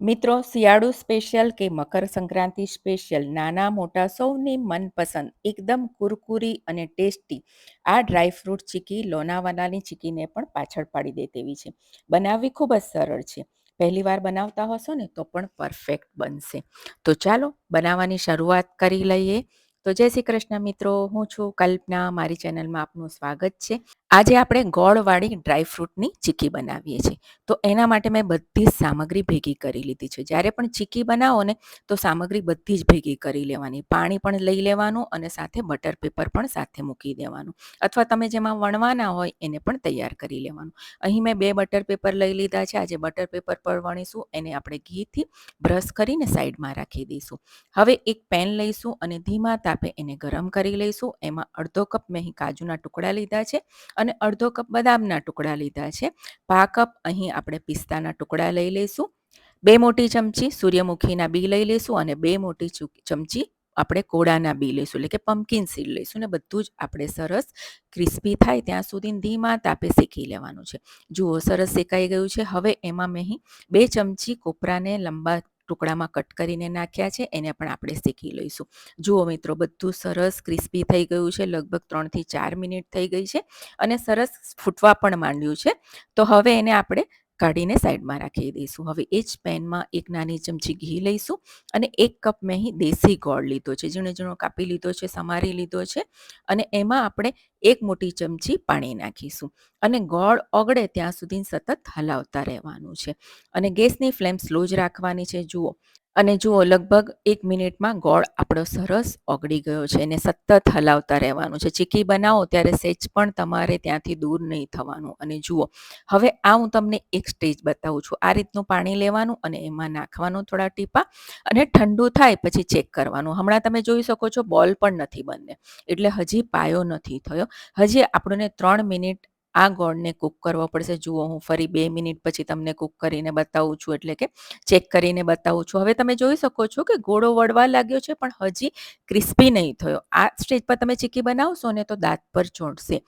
મિત્રો, શિયાળુ સ્પેશિયલ કે મકર સંક્રાંતિ સ્પેશિયલ નાના મોટા સૌની મનપસંદ, એકદમ કુરકુરી અને ટેસ્ટી આ ડ્રાયફ્રૂટ ચીકી લોનાવાલાની ચીકીને પણ પાછળ પાડી દે તેવી છે. બનાવવી ખૂબ જ સરળ છે. પહેલી વાર બનાવતા હશો ને તો પણ પરફેક્ટ બનશે. તો ચાલો બનાવવાની શરૂઆત કરી લઈએ. તો જય શ્રી કૃષ્ણ મિત્રો, હું છું કલ્પના. મારી ચેનલમાં આપનું સ્વાગત છે. આજે આપણે ગોળવાળી ડ્રાયફ્રૂટની ચીકી બનાવીએ છીએ. તો એના માટે મેં બધી જ સામગ્રી ભેગી કરી લીધી છે. જ્યારે પણ ચીકી બનાવો ને, તો સામગ્રી બધી જ ભેગી કરી લેવાની. પાણી પણ લઈ લેવાનું અને સાથે બટર પેપર પણ સાથે મૂકી દેવાનું. અથવા તમે જેમાં વણવાના હોય, એને પણ તૈયાર કરી લેવાનું. અહીં મેં બે બટર પેપર લઈ લીધા છે. આજે બટર પેપર પર વણીશું, એને આપણે ઘીથી બ્રશ કરીને સાઈડમાં રાખી દઈશું. હવે એક પેન લઈશું અને ધીમા તાપે એને ગરમ કરી લઈશું. એમાં અડધો કપ મેં કાજુના ટુકડા લીધા છે અને અડધો કપ બદામના ટુકડા લીધા છે. પા કપ અહીં આપણે પિસ્તાના ટુકડા લઈ લઈશું. બે મોટી ચમચી સૂર્યમુખીના બી લઈ લઈશું અને બે મોટી ચમચી આપણે કોળાના બી લઈશું, એટલે કે પમ્પકિન સીડ લઈશું ને બધું જ આપણે સરસ ક્રિસ્પી થાય ત્યાં સુધી ધીમા તાપે શેકી લેવાનું છે. જુઓ સરસ શેકાઈ ગયું છે. હવે એમાં મેં બે ચમચી કોપરાને લંબા ટુકડામાં કટ કરીને નાખ્યા છે, એને પણ આપણે શેકી લઈશું. જુઓ મિત્રો, બધું સરસ ક્રિસ્પી થઈ ગયું છે, લગભગ ત્રણથી ચાર મિનિટ થઈ ગઈ છે અને સરસ ફૂટવા પણ માંડ્યું છે. તો હવે એને આપણે કાઢીને સાઈડમાં રાખી દઈશું. હવે એ જ પેનમાં એક નાની ચમચી ઘી લઈશું અને એક કપ મેં અહીં દેશી ગોળ લીધો છે. ઝીણો ઝીણો કાપી લીધો છે, સમારી લીધો છે અને એમાં આપણે એક મોટી ચમચી પાણી નાખીશું. અને ગોળ ઓગળે ત્યાં સુધી સતત હલાવતા રહેવાનું છે. અને ગેસની ફ્લેમ સ્લો જ રાખવાની છે. જુઓ અને જુઓ, લગભગ એક મિનિટમાં ગોળ આપણો સરસ ઓગળી ગયો છે એને સતત હલાવતા રહેવાનું છે. ચીકી બનાવો ત્યારે સેજ પણ તમારે ત્યાંથી દૂર નહીં થવાનું. અને જુઓ, હવે આ હું તમને એક સ્ટેજ બતાવું છું. આ રીતનું પાણી લેવાનું અને એમાં નાખવાનું થોડા ટીપા અને ઠંડુ થાય પછી ચેક કરવાનું. હમણાં તમે જોઈ શકો છો, બોલ પણ નથી બંને. એટલે હજી પાયો નથી થયો. હજી આપણને ત્રણ મિનિટ આ ગોળને કૂક કરવો પડશે. જુઓ, હું ફરી બે મિનિટ પછી તમને કૂક કરીને બતાવું છું. એટલે કે ચેક કરીને બતાવું છું. હવે તમે જોઈ શકો છો કે ગોળો વળવા લાગ્યો છે, પણ હજી ક્રિસ્પી નહીં થયો. આ સ્ટેજ પર તમે ચીકી બનાવશો ને તો દાંત પર ચોંટશે.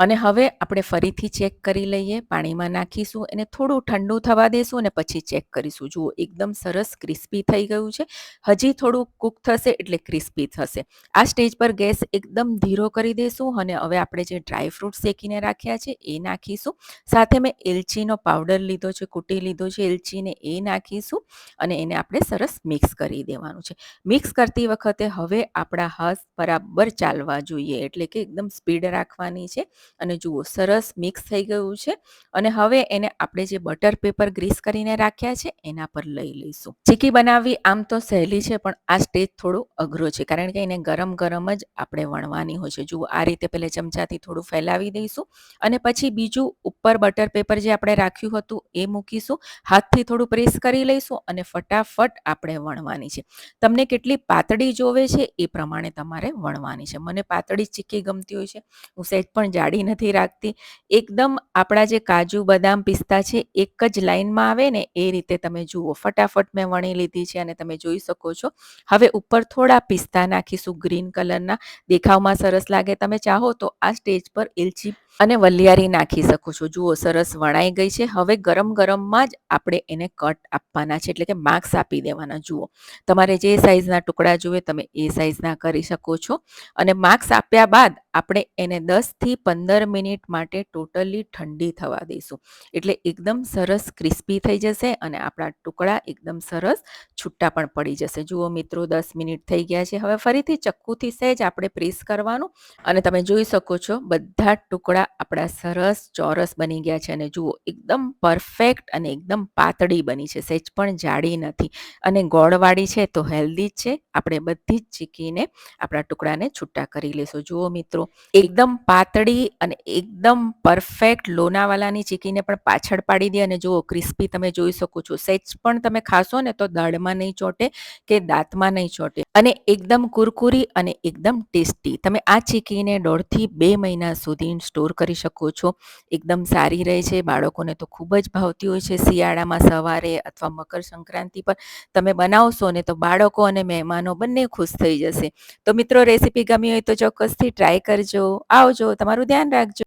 અને હવે આપણે ફરીથી ચેક કરી લઈએ, પાણીમાં નાખીશું એને થોડું ઠંડુ થવા દેશું અને પછી ચેક કરીશું. જુઓ, એકદમ સરસ ક્રિસ્પી થઈ ગયું છે. હજી થોડું કૂક થશે એટલે ક્રિસ્પી થશે. આ સ્ટેજ પર ગેસ એકદમ ધીરો કરી દેશું અને હવે આપણે જે ડ્રાય ફ્રૂટ શેકીને રાખ્યા છે એ નાખીશું. સાથે મેં એલચીનો પાવડર લીધો છે, કૂટી લીધો છે, એલચીને એ નાખીશું અને એને આપણે સરસ મિક્સ કરી દેવાનું છે. મિક્સ કરતી વખતે હવે આપણા હાથ બરાબર ચાલવા જોઈએ એટલે કે એકદમ સ્પીડ રાખવાની છે. અને જુઓ, સરસ મિક્સ થઈ ગયું છે. અને હવે એને આપણે જે બટર પેપર ગ્રીસ કરીને રાખ્યા છે, એના પર લઈ લઈશું. ચીકી બનાવવી આમ તો સહેલી છે, પણ આ સ્ટેજ થોડો અઘરો છે, કારણ કે એને ગરમ ગરમ જ આપણે વણવાની હોય છે. જુઓ, આ રીતે પહેલે ચમચાથી થોડું ફેલાવી દઈશું અને પછી બીજું ઉપર બટર પેપર જે આપણે રાખ્યું હતું, એ મૂકીશું. હાથથી થોડું પ્રેસ કરી લઈશું અને ફટાફટ આપણે વણવાની છે. તમને કેટલી પાતળી જોવે છે, એ પ્રમાણે તમારે વણવાની છે. મને પાતળી ચીકી ગમતી હોય છે. હું સહેજ પણ જાડી જાડી નથી રાખતી. એકદમ આપણા જે કાજુ બદામ પિસ્તા છે, એક જ લાઈનમાં આવે ને, એ રીતે તમે જુઓ. ફટાફટ મેં વણી લીધી છે અને તમે જોઈ શકો છો. હવે ઉપર થોડા પિસ્તા નાખીશું ગ્રીન કલરના. દેખાવમાં સરસ લાગે. તમે ચાહો તો આ સ્ટેજ પર એલચી અને વલિયારી નાખી શકો છો. જુઓ, સરસ વણાઈ ગઈ છે. હવે ગરમ ગરમમાં જ આપણે એને કટ આપવાના છે, એટલે કે માર્ક્સ આપી દેવાના. જુઓ, તમારે જે સાઈઝના ટુકડા જોઈએ, તમે એ સાઈઝના કરી શકો છો. અને માર્ક્સ આપ્યા બાદ આપણે એને દસથી પંદર મિનિટ માટે ટોટલી ઠંડી થવા દઈશું. એટલે એકદમ સરસ ક્રિસ્પી થઈ જશે અને આપણા ટુકડા એકદમ સરસ છૂટા પણ પડી જશે. જુઓ, મિત્રો, દસ મિનિટ થઈ ગયા છે. હવે ફરીથી ચક્કુથી સહેજ આપણે પ્રેસ કરવાનું. અને તમે જોઈ શકો છો, બધા ટુકડા આપણા સરસ ચોરસ બની ગયા છે અને જુઓ, એકદમ પરફેક્ટ અને એકદમ પાતળી બની છે. સહેજ પણ જાડી નથી અને ગોળવાળી છે તો હેલ્ધી જ છે. આપણે બધી જ ચીકીને આપણા ટુકડાને છૂટા કરી લેશું. જુઓ મિત્રો, એકદમ પાતળી અને એકદમ પરફેક્ટ લોનાવાલાની ચીકીને પણ પાછળ પાડી દે અને જુઓ ક્રિસ્પી તમે જોઈ શકો છો. સેજ પણ તમે ખાશો ને તો દાળમાં નહીં ચોટે કે દાંતમાં નહીં ચોટે. અને એકદમ કુરકુરી અને એકદમ ટેસ્ટી. તમે આ ચીકીને દોઢથી બે મહિના સુધી કરી શકો છો. એકદમ સારી રહે છે. બાળકોને તો ખૂબ જ ભાવતી હોય છે શિયાળામાં સવારે અથવા મકર સંક્રાંતિ પર. તમે બનાવશો ને તો બાળકો અને મહેમાનો બંને ખુશ થઈ જશે. તો મિત્રો, રેસીપી ગમી હોય તો ચોક્કસથી ટ્રાય કરજો. આવજો. તમારું ધ્યાન રાખજો.